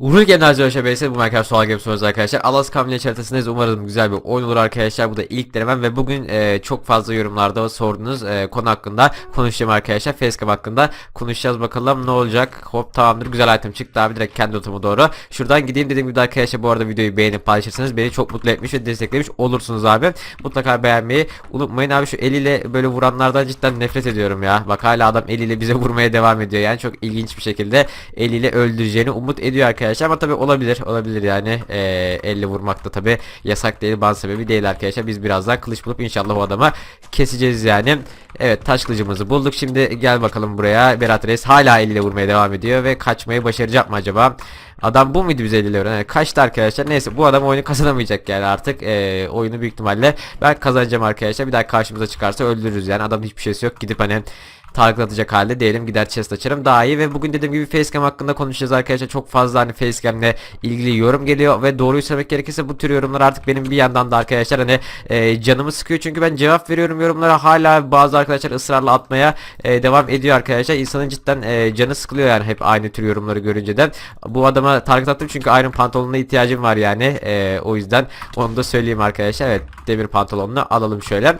Uğur Genel Hoşa bu Minecraft Solar Games oynuyoruz arkadaşlar. Alaska Hamile haritasındayız. Umarım güzel bir oyun olur arkadaşlar. Bu da ilk denemem ve bugün e, çok fazla yorumlarda sorduğunuz e, konu hakkında konuşacağım arkadaşlar. Facecam hakkında konuşacağız bakalım ne olacak. Hop tamamdır. Güzel item çıktı abi direkt kendi otumu doğru. Şuradan gideyim dediğim gibi arkadaşlar bu arada videoyu beğenip paylaşırsanız beni çok mutlu etmiş ve desteklemiş olursunuz abi. Mutlaka beğenmeyi unutmayın abi. Şu eliyle böyle vuranlardan cidden nefret ediyorum ya. Bak hala adam eliyle bize vurmaya devam ediyor. Yani çok ilginç bir şekilde eliyle öldüreceğini umut ediyor arkadaşlar ama tabi olabilir olabilir yani e, elle vurmak da tabi yasak değil ban sebebi değil arkadaşlar biz birazdan kılıç bulup inşallah o adama keseceğiz yani evet taş kılıcımızı bulduk şimdi gel bakalım buraya Berat Reis hala eliyle vurmaya devam ediyor ve kaçmayı başaracak mı acaba Adam bu muydu bize eliyle vuran? Yani kaçtı arkadaşlar. Neyse bu adam oyunu kazanamayacak yani artık. E, oyunu büyük ihtimalle ben kazanacağım arkadaşlar. Bir daha karşımıza çıkarsa öldürürüz yani. Adam hiçbir şeysi yok. Gidip hani target atacak halde değilim gider chest açarım. Daha iyi. Ve bugün dediğim gibi facecam hakkında konuşacağız arkadaşlar. Çok fazla hani facecamle ilgili yorum geliyor. Ve doğruyu söylemek gerekirse bu tür yorumlar artık benim bir yandan da arkadaşlar hani e, canımı sıkıyor. Çünkü ben cevap veriyorum yorumlara. Hala bazı arkadaşlar ısrarla atmaya e, devam ediyor arkadaşlar. İnsanın cidden e, canı sıkılıyor yani hep aynı tür yorumları görünce de. Bu adama target attım çünkü Iron pantolonuna ihtiyacım var yani. E, o yüzden onu da söyleyeyim arkadaşlar. Evet demir pantolonunu alalım şöyle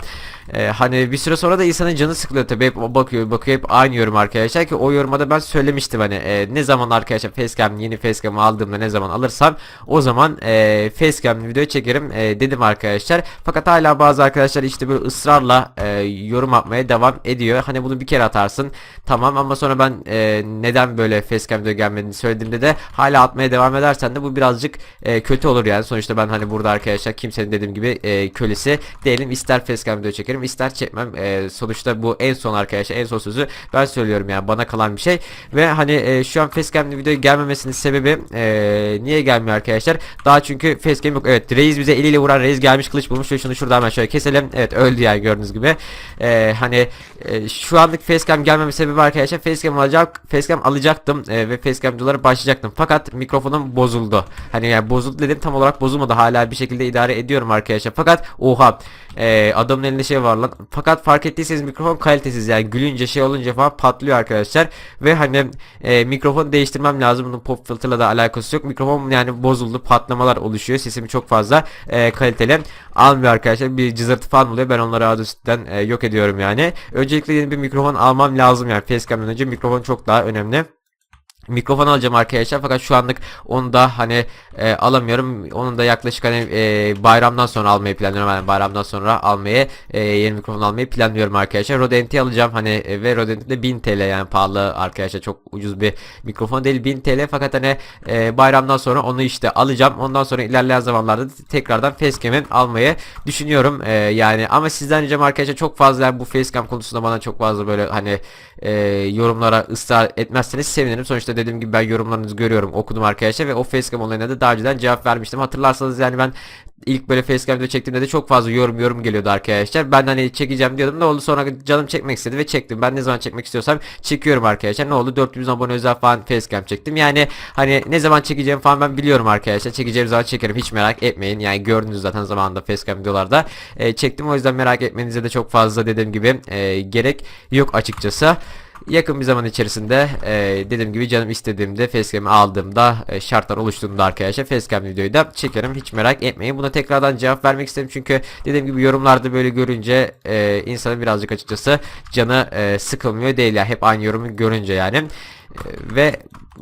ee, hani bir süre sonra da insanın canı sıkılıyor tabi hep bakıyor bakıyor hep aynı yorum arkadaşlar ki o yorumada ben söylemiştim hani e, ne zaman arkadaşlar facecam yeni facecam'ı aldığımda ne zaman alırsam o zaman e, facecam video çekerim e, dedim arkadaşlar. Fakat hala bazı arkadaşlar işte böyle ısrarla e, yorum atmaya devam ediyor. Hani bunu bir kere atarsın tamam ama sonra ben e, neden böyle facecam video gelmediğini söylediğimde de hala atmaya devam edersen de bu birazcık e, kötü olur yani. Sonuçta ben hani burada arkadaşlar kimsenin dediğim gibi e, kölesi değilim. İster facecam video çekerim ister çekmem. E, sonuçta bu en son arkadaşlar en son sözü ben söylüyorum yani bana kalan bir şey. Ve hani e, şu an facecam'li video gelmemesinin sebebi e, niye gelmiyor arkadaşlar? Daha çünkü facecam yok evet Reis bize eliyle vuran Reis gelmiş kılıç bulmuş ve şunu şuradan hemen şöyle keselim. Evet öldü yani gördüğünüz gibi. E, hani e, şu anlık facecam gelmeme sebebi arkadaşlar facecam alacak facecam alacaktım e, ve facecam videoları başlayacaktım. Fakat mikrofonum bozuldu. Hani yani bozuldu dedim tam olarak bozulmadı. Hala bir şekilde idare ediyorum arkadaşlar. Fakat oha e, adamın elinde şey var lan fakat fark ettiyseniz mikrofon kalitesiz. Yani gülünce şey olunca falan patlıyor arkadaşlar. Ve hani e, mikrofon değiştirmem lazım. Bunun pop filterla da alakası yok. Mikrofon yani bozuldu patlamalar oluşuyor. Sesimi çok fazla e, kaliteli almıyor arkadaşlar. Bir cızırtı falan oluyor. Ben onları adısten e, yok ediyorum yani. Öncelikle yeni bir mikrofon almam lazım yani. Facecam'dan önce mikrofon çok daha önemli mikrofon alacağım arkadaşlar fakat şu anlık onu da hani e, alamıyorum. Onu da yaklaşık hani e, bayramdan sonra almayı planlıyorum. Yani bayramdan sonra almayı e, yeni mikrofon almayı planlıyorum arkadaşlar. Rode NT alacağım hani e, ve Rode NT de 1000 TL yani pahalı arkadaşlar. Çok ucuz bir mikrofon değil 1000 TL fakat hani e, bayramdan sonra onu işte alacağım. Ondan sonra ilerleyen zamanlarda tekrardan facecam'i almayı düşünüyorum e, yani. Ama sizden ricam arkadaşlar çok fazla yani bu facecam konusunda bana çok fazla böyle hani e, yorumlara ısrar etmezseniz sevinirim sonuçta dediğim gibi ben yorumlarınızı görüyorum okudum arkadaşlar ve o facecam olayına da daha önceden cevap vermiştim. Hatırlarsanız yani ben ilk böyle facecam video çektiğimde de çok fazla yorum yorum geliyordu arkadaşlar. Ben hani çekeceğim diyordum ne oldu sonra canım çekmek istedi ve çektim. Ben ne zaman çekmek istiyorsam çekiyorum arkadaşlar. Ne oldu 400 abone özel falan facecam çektim. Yani hani ne zaman çekeceğim falan ben biliyorum arkadaşlar. Çekeceğim zaman çekerim hiç merak etmeyin. Yani gördünüz zaten zamanında facecam videolarda e, çektim. O yüzden merak etmenize de çok fazla dediğim gibi e, gerek yok açıkçası yakın bir zaman içerisinde e, dediğim gibi canım istediğimde facecam'i aldığımda e, şartlar oluştuğunda arkadaşlar facecam videoyu da çekerim. Hiç merak etmeyin. Buna tekrardan cevap vermek istedim çünkü dediğim gibi yorumlarda böyle görünce e, insanın birazcık açıkçası canı e, sıkılmıyor değil ya. Hep aynı yorumu görünce yani ve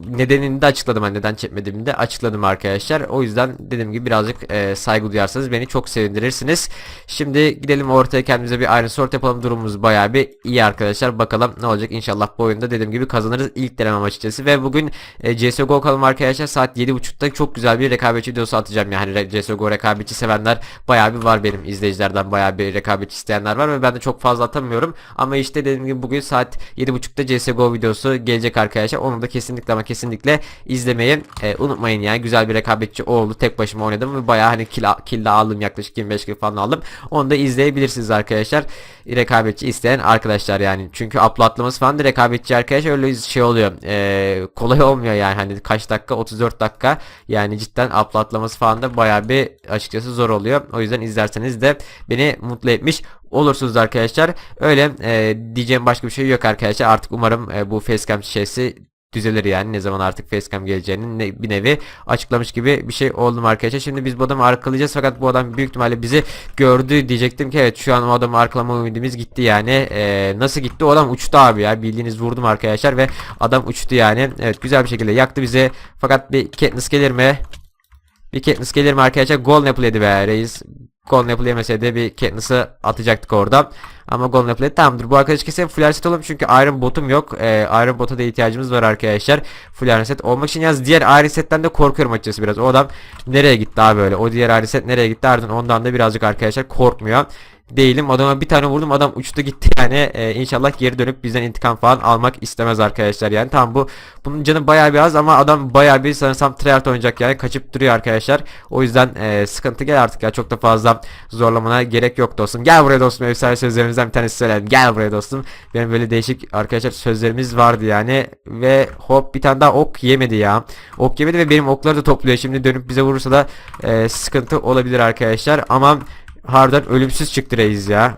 nedenini de açıkladım hani neden çekmediğimi de açıkladım arkadaşlar. O yüzden dediğim gibi birazcık e, saygı duyarsanız beni çok sevindirirsiniz. Şimdi gidelim ortaya kendimize bir iron sort yapalım. Durumumuz bayağı bir iyi arkadaşlar. Bakalım ne olacak inşallah bu oyunda dediğim gibi kazanırız ilk denemem açıkçası. Ve bugün e, CSGO kalım arkadaşlar saat 7.30'da çok güzel bir rekabetçi videosu atacağım. Yani CSGO rekabetçi sevenler bayağı bir var benim izleyicilerden bayağı bir rekabetçi isteyenler var ve ben de çok fazla atamıyorum. Ama işte dediğim gibi bugün saat 7.30'da CSGO videosu gelecek arkadaşlar. Onu da kesinlikle ama kesinlikle izlemeyi e, unutmayın yani güzel bir rekabetçi oldu tek başıma oynadım ve bayağı hani kill, kill de aldım. Yaklaşık 25 kill falan aldım. Onu da izleyebilirsiniz arkadaşlar. Rekabetçi isteyen arkadaşlar yani. Çünkü uploadlaması falan da rekabetçi arkadaşlar öyle şey oluyor. E, kolay olmuyor yani. Hani kaç dakika? 34 dakika. Yani cidden uploadlaması falan da bayağı bir açıkçası zor oluyor. O yüzden izlerseniz de beni mutlu etmiş olursunuz arkadaşlar öyle e, diyeceğim başka bir şey yok arkadaşlar artık umarım e, bu facecam şeysi düzelir yani ne zaman artık facecam geleceğini ne, bir nevi açıklamış gibi bir şey oldum arkadaşlar. Şimdi biz bu adamı arkalayacağız fakat bu adam büyük ihtimalle bizi gördü diyecektim ki evet şu an o adamı arkalama ümidimiz gitti yani. Ee, nasıl gitti? O adam uçtu abi ya bildiğiniz vurdum arkadaşlar ve adam uçtu yani. Evet güzel bir şekilde yaktı bizi fakat bir Katniss gelir mi? Bir Katniss gelir mi arkadaşlar? Golden Apple yedi be reis. Golden Apple yemeseydi bir Katniss'ı atacaktık orada. Ama Golden Apple. Tamamdır. Bu arkadaş kesin full reset olalım çünkü Iron Bot'um yok. Ee, Iron Bot'a da ihtiyacımız var arkadaşlar. Full reset olmak için yalnız diğer Iron Set'ten de korkuyorum açıkçası biraz. O adam nereye gitti abi böyle? O diğer Iron Set nereye gitti? Ardından ondan da birazcık arkadaşlar korkmuyor değilim. Adama bir tane vurdum adam uçtu gitti. Yani e, inşallah geri dönüp bizden intikam falan almak istemez arkadaşlar. Yani tamam bu bunun canı bayağı bir az ama adam bayağı bir sanırsam tryhard oynayacak yani kaçıp duruyor arkadaşlar. O yüzden e, sıkıntı gel artık ya çok da fazla zorlamana gerek yok dostum. Gel buraya dostum efsane sözlerimizden bir tanesi söyledim gel buraya dostum. Benim böyle değişik arkadaşlar sözlerimiz vardı yani ve hop bir tane daha ok yemedi ya. Ok yemedi ve benim okları da topluyor. Şimdi dönüp bize vurursa da e, sıkıntı olabilir arkadaşlar. Ama Harbiden ölümsüz çıktı reis ya.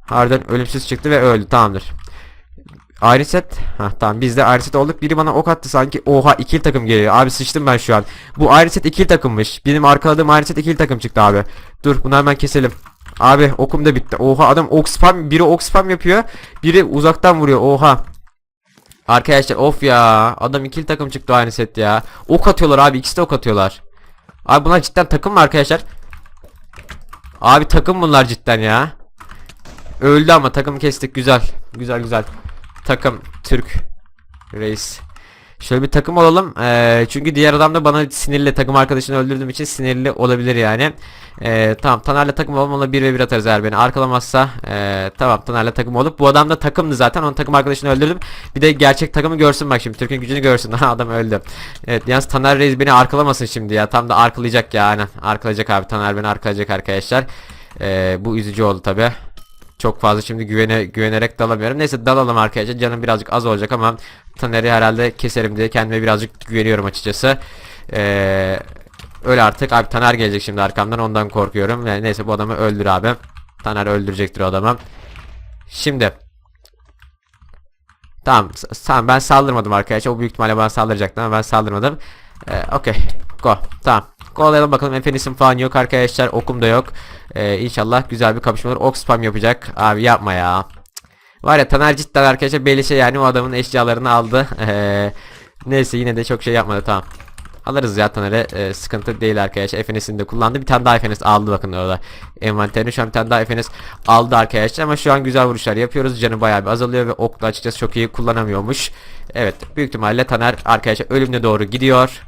Harbiden ölümsüz çıktı ve öldü. Tamamdır. Ayrı set. Hah tamam biz de ayrı set olduk. Biri bana ok attı sanki. Oha ikili takım geliyor. Abi sıçtım ben şu an. Bu ayrı set ikili takımmış. Benim arkaladığım ayrı set ikili takım çıktı abi. Dur bunu hemen keselim. Abi okum da bitti. Oha adam ok spam. Biri ok spam yapıyor. Biri uzaktan vuruyor. Oha. Arkadaşlar of ya. Adam ikili takım çıktı aynı set ya. Ok atıyorlar abi. ikisi de ok atıyorlar. Abi bunlar cidden takım mı arkadaşlar? Abi takım bunlar cidden ya. Öldü ama takım kestik güzel. Güzel güzel. Takım Türk reis. Şöyle bir takım olalım. Ee, çünkü diğer adam da bana sinirli takım arkadaşını öldürdüğüm için sinirli olabilir yani. Ee, tamam Taner'le takım olalım ona 1 ve 1 atarız eğer beni arkalamazsa. Ee, tamam Taner'le takım olup bu adam da takımdı zaten onun takım arkadaşını öldürdüm. Bir de gerçek takımı görsün bak şimdi Türk'ün gücünü görsün. adam öldü. Evet yalnız Taner Reis beni arkalamasın şimdi ya. Tam da arkalayacak ya aynen. Arkalayacak abi Taner beni arkalayacak arkadaşlar. Ee, bu üzücü oldu tabi. Çok fazla şimdi güvene güvenerek dalamıyorum. Neyse dalalım arkadaşlar. Canım birazcık az olacak ama Taner'i herhalde keserim diye kendime birazcık güveniyorum açıkçası. Ee, öyle artık. Abi Taner gelecek şimdi arkamdan ondan korkuyorum. Yani neyse bu adamı öldür abi. Taner öldürecektir o adamı. Şimdi Tamam, tamam ben saldırmadım arkadaşlar. O büyük ihtimalle bana saldıracaktı ama ben saldırmadım. Ee, Okey. Go. Tamam. Kovalayalım bakalım. Efenisim falan yok arkadaşlar. Okum da yok. Ee, inşallah güzel bir kapışma olur. Ok spam yapacak. Abi yapma ya. Var ya Taner cidden arkadaşlar belli şey yani o adamın eşyalarını aldı. Ee, neyse yine de çok şey yapmadı tamam. Alırız ya Taner'e ee, sıkıntı değil arkadaşlar. Efenes'ini de kullandı. Bir tane daha Efenes aldı bakın orada. Envanterini şu an bir tane daha Efenes aldı arkadaşlar. Ama şu an güzel vuruşlar yapıyoruz. Canı bayağı bir azalıyor ve okla açıkçası çok iyi kullanamıyormuş. Evet büyük ihtimalle Taner arkadaşlar ölümüne doğru gidiyor.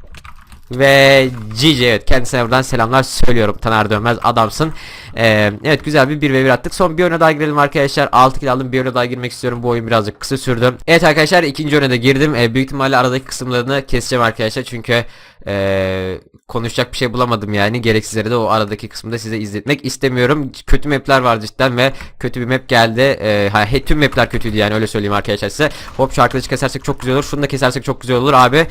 Ve GG evet kendisine buradan selamlar söylüyorum. Taner Dönmez adamsın. Ee, Evet güzel bir 1 ve 1 attık. Son bir oyuna daha girelim arkadaşlar. 6 kill aldım bir oyuna daha girmek istiyorum. Bu oyun birazcık kısa sürdü. Evet arkadaşlar ikinci oyuna da girdim. Ee, Büyük ihtimalle aradaki kısımlarını keseceğim arkadaşlar. Çünkü ee, Konuşacak bir şey bulamadım yani. Gereksizleri de o aradaki kısımda size izletmek istemiyorum. Kötü mapler var cidden ve kötü bir map geldi. Ee, ha, Tüm mapler kötüydü yani öyle söyleyeyim arkadaşlar size. Hop şu arkadaşı kesersek çok güzel olur. Şunu da kesersek çok güzel olur abi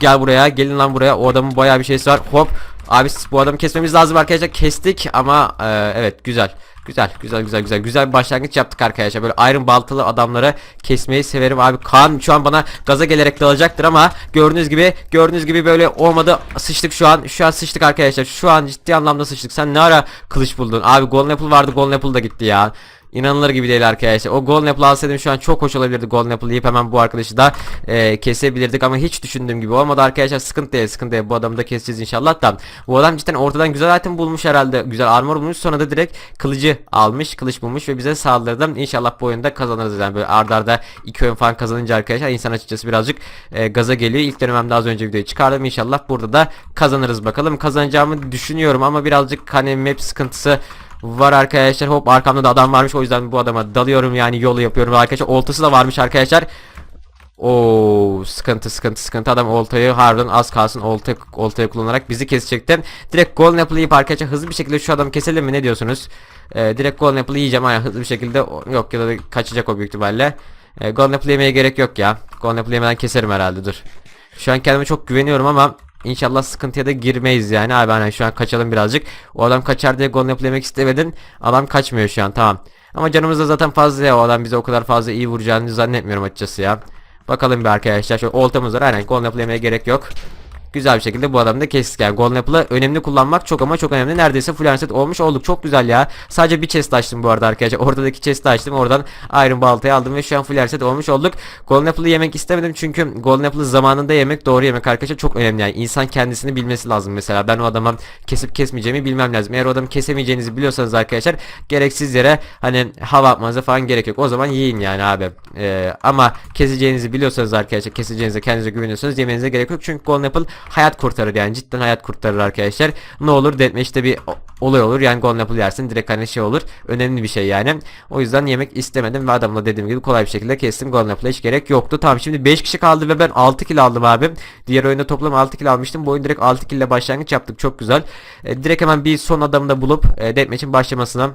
Gel buraya gelin lan buraya. O adamın bayağı bir şeysi var. Hop. Abi bu adamı kesmemiz lazım arkadaşlar. Kestik ama e, evet güzel. Güzel güzel güzel güzel. Güzel bir başlangıç yaptık arkadaşlar. Böyle iron baltalı adamları kesmeyi severim abi. Kaan şu an bana gaza gelerek dalacaktır ama gördüğünüz gibi gördüğünüz gibi böyle olmadı. Sıçtık şu an şu an sıçtık arkadaşlar. Şu an ciddi anlamda sıçtık. Sen ne ara kılıç buldun? Abi golden apple vardı golden apple da gitti ya İnanılır gibi değil arkadaşlar. O Golden Apple alsaydım şu an çok hoş olabilirdi Golden Apple yiyip hemen bu arkadaşı da e, kesebilirdik ama hiç düşündüğüm gibi olmadı arkadaşlar. Sıkıntı değil sıkıntı değil. Bu adamı da keseceğiz inşallah da. Bu adam cidden ortadan güzel item bulmuş herhalde. Güzel armor bulmuş sonra da direkt kılıcı almış. Kılıç bulmuş ve bize saldırdı. İnşallah bu oyunda kazanırız yani böyle ardarda arda iki oyun falan kazanınca arkadaşlar insan açıkçası birazcık e, gaza geliyor. İlk dönemde az önce videoyu çıkardım. İnşallah burada da kazanırız bakalım. Kazanacağımı düşünüyorum ama birazcık hani map sıkıntısı var arkadaşlar. Hop arkamda da adam varmış. O yüzden bu adama dalıyorum yani yolu yapıyorum arkadaşlar. Oltası da varmış arkadaşlar. O sıkıntı sıkıntı sıkıntı adam oltayı harbiden az kalsın olta oltayı kullanarak bizi kesecekti. Direkt golden apple yiyip arkadaşlar hızlı bir şekilde şu adamı keselim mi ne diyorsunuz? Ee, direkt golden apple yiyeceğim ama hızlı bir şekilde yok ya da kaçacak o büyük ihtimalle. Ee, golden apple yemeye gerek yok ya. Golden apple yemeden keserim herhalde dur. Şu an kendime çok güveniyorum ama İnşallah sıkıntıya da girmeyiz yani abi hani şu an kaçalım birazcık. O adam kaçar diye gol yaplemek istemedin. Adam kaçmıyor şu an tamam. Ama canımız da zaten fazla ya o adam bize o kadar fazla iyi vuracağını zannetmiyorum açıkçası ya. Bakalım bir arkadaşlar. Şöyle oltamız var. Aynen apple yemeye gerek yok. Güzel bir şekilde bu adamı da kestik yani. Golden Apple'ı önemli kullanmak çok ama çok önemli. Neredeyse full set olmuş olduk. Çok güzel ya. Sadece bir chest açtım bu arada arkadaşlar. Ortadaki chest'i açtım. Oradan Iron baltayı aldım ve şu an full set olmuş olduk. Golden Apple'ı yemek istemedim çünkü Golden Apple'ı zamanında yemek doğru yemek arkadaşlar çok önemli yani. İnsan kendisini bilmesi lazım mesela. Ben o adama kesip kesmeyeceğimi bilmem lazım. Eğer o adamı kesemeyeceğinizi biliyorsanız arkadaşlar gereksiz yere hani hava atmanıza falan gerek yok. O zaman yiyin yani abi. Ee, ama keseceğinizi biliyorsanız arkadaşlar keseceğinize kendinize güveniyorsanız yemenize gerek yok. Çünkü Golden Apple hayat kurtarır yani cidden hayat kurtarır arkadaşlar. Ne olur deathmatch'te bir olay olur yani Golden Apple yersin direkt hani şey olur. Önemli bir şey yani. O yüzden yemek istemedim ve adamla dediğim gibi kolay bir şekilde kestim. Golden Apple'a hiç gerek yoktu. Tamam şimdi 5 kişi kaldı ve ben 6 kill aldım abi. Diğer oyunda toplam 6 kill almıştım. Bu oyun direkt 6 kill ile başlangıç yaptık. Çok güzel. E, direkt hemen bir son adamı da bulup e, deathmatch'in başlamasına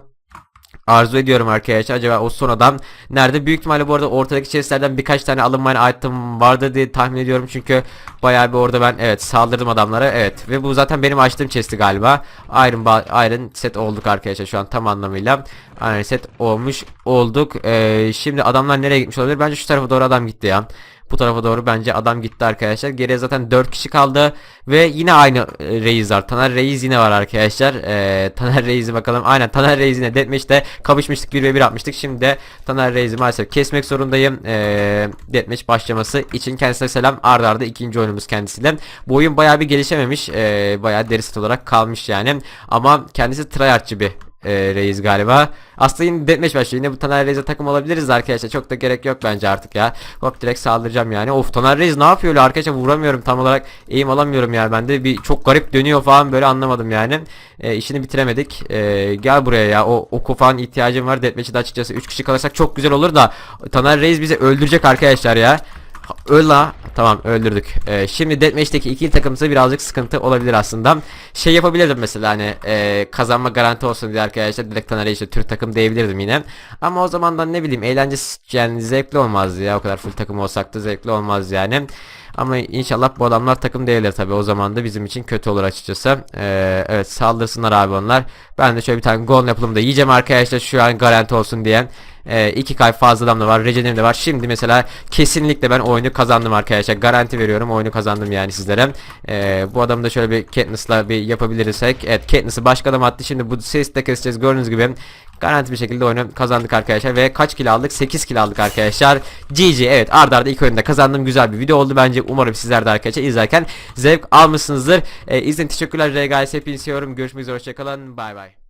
arzu ediyorum arkadaşlar. Acaba o son adam nerede? Büyük ihtimalle bu arada ortadaki chestlerden birkaç tane alınmayan item vardı diye tahmin ediyorum. Çünkü bayağı bir orada ben evet saldırdım adamlara. Evet ve bu zaten benim açtığım chesti galiba. Iron, Iron set olduk arkadaşlar şu an tam anlamıyla. Iron set olmuş olduk. Ee, şimdi adamlar nereye gitmiş olabilir? Bence şu tarafa doğru adam gitti ya. Bu tarafa doğru bence adam gitti arkadaşlar. Geriye zaten 4 kişi kaldı. Ve yine aynı e, Reis var. Taner Reis yine var arkadaşlar. Ee, Taner Reis'i bakalım. Aynen Taner Reis yine Deathmatch'te kapışmıştık 1v1 atmıştık. Şimdi de Taner Reis'i maalesef kesmek zorundayım. Ee, Deathmatch başlaması için kendisine selam. Arda arda ikinci oyunumuz kendisiyle. Bu oyun bayağı bir gelişememiş. Ee, bayağı derisit olarak kalmış yani. Ama kendisi tryhardçı bir e, reis galiba. Aslında yine deathmatch başlıyor. Yine bu Taner Reis'e takım olabiliriz arkadaşlar. Çok da gerek yok bence artık ya. Hop direkt saldıracağım yani. Of Taner Reis ne yapıyor öyle arkadaşlar vuramıyorum tam olarak. Eğim alamıyorum yani ben de bir çok garip dönüyor falan böyle anlamadım yani. E, işini bitiremedik. E, gel buraya ya. O oku falan ihtiyacım var. Deathmatch'e de açıkçası 3 kişi kalırsak çok güzel olur da Taner Reis bizi öldürecek arkadaşlar ya. Öl la. Tamam öldürdük. Ee, şimdi Deathmatch'teki ikili takımsa birazcık sıkıntı olabilir aslında. Şey yapabilirdim mesela hani e, kazanma garanti olsun diye arkadaşlar direkt Taner'e Türk takım diyebilirdim yine. Ama o zaman da ne bileyim eğlencesi yani zevkli olmazdı ya o kadar full takım olsak da zevkli olmaz yani. Ama inşallah bu adamlar takım değiller tabi o zaman da bizim için kötü olur açıkçası. Ee, evet saldırsınlar abi onlar. Ben de şöyle bir tane gol yapalım da yiyeceğim arkadaşlar şu an garanti olsun diye. Ee, iki kay fazla adam da var. Recenim de var. Şimdi mesela kesinlikle ben oyunu kazandım arkadaşlar. Garanti veriyorum oyunu kazandım yani sizlere. Ee, bu adamı da şöyle bir Katniss'la bir yapabilirsek. Evet Katniss'ı başka adam attı. Şimdi bu sesi de keseceğiz. Gördüğünüz gibi garanti bir şekilde oyunu kazandık arkadaşlar. Ve kaç kill aldık? 8 kill aldık arkadaşlar. GG evet arda arda ilk oyunda kazandım. Güzel bir video oldu bence. Umarım sizler de arkadaşlar izlerken zevk almışsınızdır. Ee, için teşekkürler. RGS hepinizi seviyorum. Görüşmek üzere. Hoşçakalın. Bay bay.